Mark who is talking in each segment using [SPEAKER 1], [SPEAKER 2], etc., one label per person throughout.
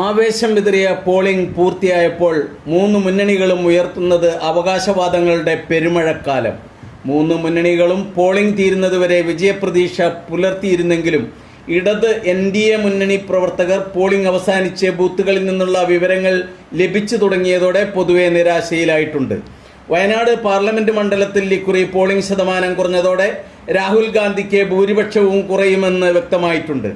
[SPEAKER 1] ആവേശം വിതറിയ പോളിംഗ് പൂർത്തിയായപ്പോൾ മൂന്ന് മുന്നണികളും ഉയർത്തുന്നത് അവകാശവാദങ്ങളുടെ പെരുമഴക്കാലം. മൂന്ന് മുന്നണികളും പോളിംഗ് തീരുന്നതുവരെ വിജയപ്രതീക്ഷ പുലർത്തിയിരുന്നെങ്കിലും ഇടത് എൻ ഡി എ മുന്നണി പ്രവർത്തകർ പോളിംഗ് അവസാനിച്ച് ബൂത്തുകളിൽ നിന്നുള്ള വിവരങ്ങൾ ലഭിച്ചു തുടങ്ങിയതോടെ പൊതുവെ നിരാശയിലായിട്ടുണ്ട്. വയനാട് പാർലമെന്റ് മണ്ഡലത്തിൽ ഇക്കുറി പോളിംഗ് ശതമാനം കുറഞ്ഞതോടെ രാഹുൽ ഗാന്ധിക്ക് ഭൂരിപക്ഷവും കുറയുമെന്ന് വ്യക്തമായിട്ടുണ്ട്.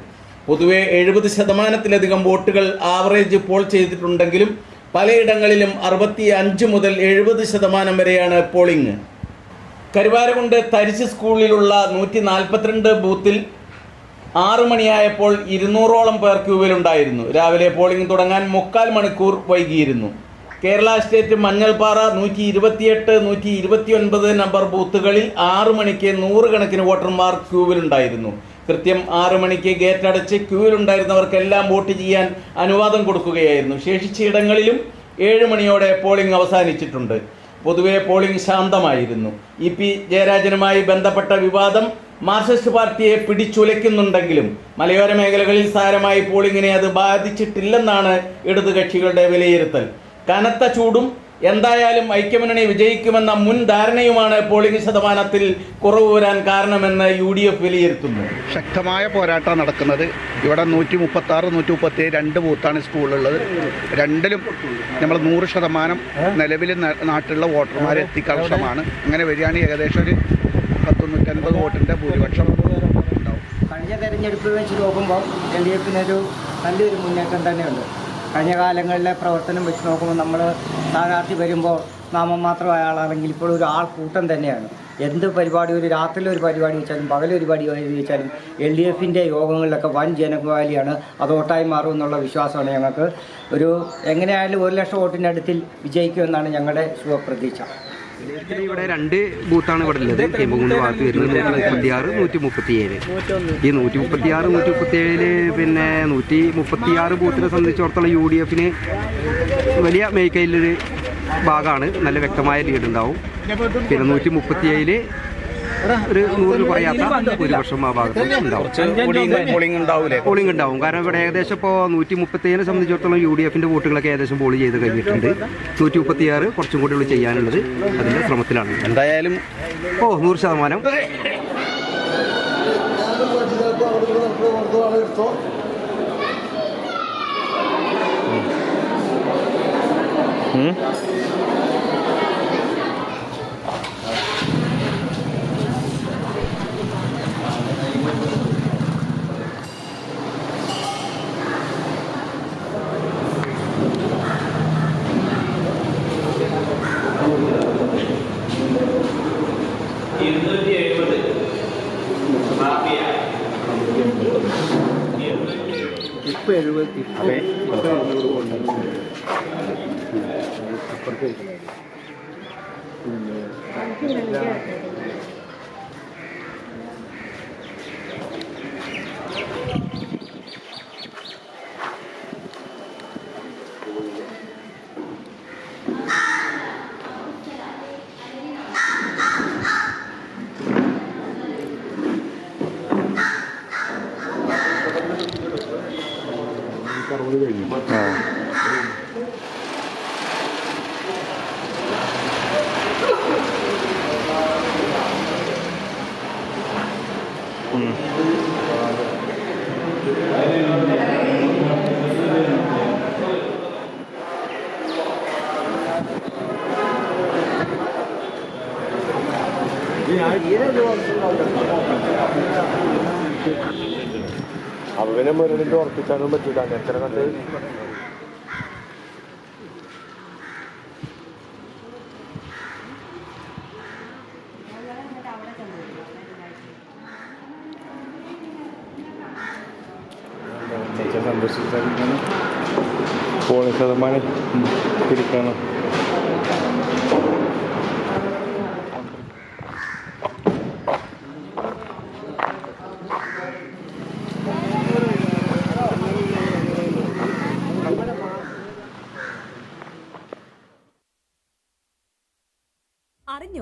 [SPEAKER 1] പൊതുവെ എഴുപത് ശതമാനത്തിലധികം വോട്ടുകൾ ആവറേജ് പോൾ ചെയ്തിട്ടുണ്ടെങ്കിലും പലയിടങ്ങളിലും അറുപത്തി അഞ്ച് മുതൽ എഴുപത് ശതമാനം വരെയാണ് പോളിംഗ്. കരുവാരകുണ്ട് തരിശ് സ്കൂളിലുള്ള നൂറ്റി നാൽപ്പത്തിരണ്ട് ബൂത്തിൽ ആറു മണിയായപ്പോൾ ഇരുന്നൂറോളം പേർ ക്യൂവിലുണ്ടായിരുന്നു. രാവിലെ പോളിംഗ് തുടങ്ങാൻ മുക്കാൽ മണിക്കൂർ വൈകിയിരുന്നു. കേരള സ്റ്റേറ്റ് മഞ്ഞൾപ്പാറ നൂറ്റി ഇരുപത്തിയെട്ട് നൂറ്റി ഇരുപത്തിയൊൻപത് നമ്പർ ബൂത്തുകളിൽ ആറു മണിക്ക് നൂറുകണക്കിന് വോട്ടർമാർ ക്യൂവിലുണ്ടായിരുന്നു. കൃത്യം ആറു മണിക്ക് ഗേറ്റ് അടച്ച് ക്യൂവിലുണ്ടായിരുന്നവർക്കെല്ലാം വോട്ട് ചെയ്യാൻ അനുവാദം കൊടുക്കുകയായിരുന്നു. ശേഷിച്ച ഇടങ്ങളിലും ഏഴ് മണിയോടെ പോളിംഗ് അവസാനിച്ചിട്ടുണ്ട്. പൊതുവെ പോളിംഗ് ശാന്തമായിരുന്നു. ഇ പി ജയരാജനുമായി ബന്ധപ്പെട്ട വിവാദം മാർക്സിസ്റ്റ് പാർട്ടിയെ പിടിച്ചുലയ്ക്കുന്നുണ്ടെങ്കിലും മലയോര മേഖലകളിൽ സാരമായി പോളിങ്ങിനെ അത് ബാധിച്ചിട്ടില്ലെന്നാണ് ഇടതുകക്ഷികളുടെ വിലയിരുത്തൽ. കനത്ത ചൂടും എന്തായാലും ഐക്യമുന്നണി വിജയിക്കുമെന്ന മുൻ ധാരണയുമാണ് പോളിംഗ് ശതമാനത്തിൽ കുറവ് വരാൻ കാരണമെന്ന് യു ഡി എഫ് വിലയിരുത്തുന്നു.
[SPEAKER 2] ശക്തമായ പോരാട്ടം നടക്കുന്നത്. ഇവിടെ നൂറ്റി മുപ്പത്തി ആറ് നൂറ്റി മുപ്പത്തി ഏഴ് രണ്ട് ബൂത്താണ് സ്കൂളിലുള്ളത്. രണ്ടിലും നമ്മൾ നൂറ് ശതമാനം നിലവിൽ നാട്ടിലുള്ള വോട്ടർമാരെ എത്തിക്കാവശ്യമാണ് അങ്ങനെ വരികയാണെങ്കിൽ ഏകദേശം ഒരു പത്തൊന്നൂറ്റൻപത് വോട്ടിന്റെ ഭൂരിപക്ഷം ഉണ്ടാവും.
[SPEAKER 3] കഴിഞ്ഞ തെരഞ്ഞെടുപ്പ് വെച്ച് നോക്കുമ്പോൾ എൽ ഡി എഫിനൊരു നല്ലൊരു മുന്നേറ്റം തന്നെയുണ്ട്. കഴിഞ്ഞ കാലങ്ങളിലെ പ്രവർത്തനം വെച്ച് നോക്കുമ്പോൾ നമ്മൾ സ്ഥാനാർത്ഥി വരുമ്പോൾ നാമം മാത്രം അയാളാണെങ്കിൽ ഇപ്പോൾ ഒരു ആൾ കൂട്ടം തന്നെയാണ്. എന്ത് പരിപാടി ഒരു രാത്രിയിൽ ഒരു പരിപാടി വെച്ചാലും പകലൊരു പരിപാടി വെച്ചാലും എൽ ഡി എഫിന്റെ യോഗങ്ങളിലൊക്കെ വൻ ജനവാലിയാണ്. അത് വോട്ടായി മാറും എന്നുള്ള വിശ്വാസമാണ് ഞങ്ങൾക്ക്. ഒരു എങ്ങനെയായാലും ഒരു ലക്ഷം വോട്ടിന്റെ അടുത്തിൽ വിജയിക്കുമെന്നാണ് ഞങ്ങളുടെ ശുഭപ്രതീക്ഷ.
[SPEAKER 4] ഇവിടെ രണ്ട് ബൂത്താണ് ഇവിടെ ഉള്ളത്. എമ്പുകുണ്ട് ഭാഗത്ത് വരുന്നത് നൂറ്റി മുപ്പത്തി ആറ് നൂറ്റി മുപ്പത്തി ഏഴ് ഈ നൂറ്റി മുപ്പത്തി ആറ് നൂറ്റി മുപ്പത്തി ഏഴിൽ പിന്നെ നൂറ്റി മുപ്പത്തി ആറ് ബൂത്തിനെ സംബന്ധിച്ചിടത്തോളം യു ഡി എഫിന് വലിയ മേക്കയിലൊരു ഭാഗമാണ്. നല്ല വ്യക്തമായ ലീഡ് ഉണ്ടാവും പിന്നെ നൂറ്റി മുപ്പത്തി ഏഴിൽ ഒരു നൂറിൽ കുറയാത്ത ഭൂരിപക്ഷം ആ ഭാഗത്ത് ഉണ്ടാവും.
[SPEAKER 1] പോളിംഗ്
[SPEAKER 4] ഉണ്ടാവും. കാരണം ഇവിടെ ഏകദേശം ഇപ്പോൾ നൂറ്റി മുപ്പത്തേഴിനെ സംബന്ധിച്ചിടത്തോളം യു ഡി എഫിന്റെ വോട്ടുകളൊക്കെ ഏകദേശം പോൾ ചെയ്ത് കഴിഞ്ഞിട്ടുണ്ട്. നൂറ്റി മുപ്പത്തിയാറ് കുറച്ചും കൂടി ഉള്ളു ചെയ്യാനുള്ളത്. അതിന്റെ ശ്രമത്തിലാണ്.
[SPEAKER 1] എന്തായാലും
[SPEAKER 4] ഓ നൂറ് ശതമാനം. Hmm? പേര് അതെ Thank you. 嗯。
[SPEAKER 5] 嗯。你来几了？
[SPEAKER 6] അവനെ മുരളിന്റെ ഉറപ്പിക്കാനും പറ്റൂല. എത്ര കണ്ട് സന്തോഷിച്ചാൽ പോളിംഗ് ശതമാനം തിരിക്കണം